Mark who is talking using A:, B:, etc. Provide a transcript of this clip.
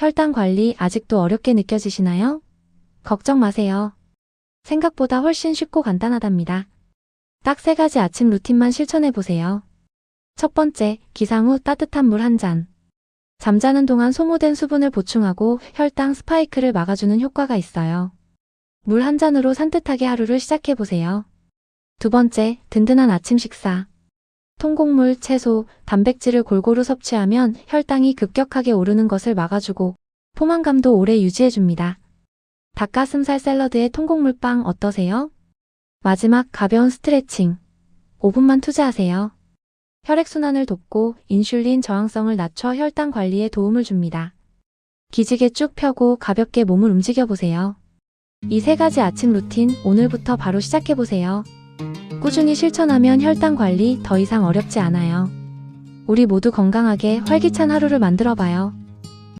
A: 혈당 관리 아직도 어렵게 느껴지시나요? 걱정 마세요. 생각보다 훨씬 쉽고 간단하답니다. 딱 세 가지 아침 루틴만 실천해 보세요. 첫 번째, 기상 후 따뜻한 물 한 잔. 잠자는 동안 소모된 수분을 보충하고 혈당 스파이크를 막아주는 효과가 있어요. 물 한 잔으로 산뜻하게 하루를 시작해 보세요. 두 번째, 든든한 아침 식사. 통곡물, 채소, 단백질을 골고루 섭취하면 혈당이 급격하게 오르는 것을 막아주고 포만감도 오래 유지해줍니다. 닭가슴살 샐러드에 통곡물빵 어떠세요? 마지막 가벼운 스트레칭. 5분만 투자하세요. 혈액순환을 돕고 인슐린 저항성을 낮춰 혈당 관리에 도움을 줍니다. 기지개 쭉 펴고 가볍게 몸을 움직여 보세요. 이 세 가지 아침 루틴 오늘부터 바로 시작해 보세요. 꾸준히 실천하면 혈당 관리 더 이상 어렵지 않아요. 우리 모두 건강하게 활기찬 하루를 만들어 봐요.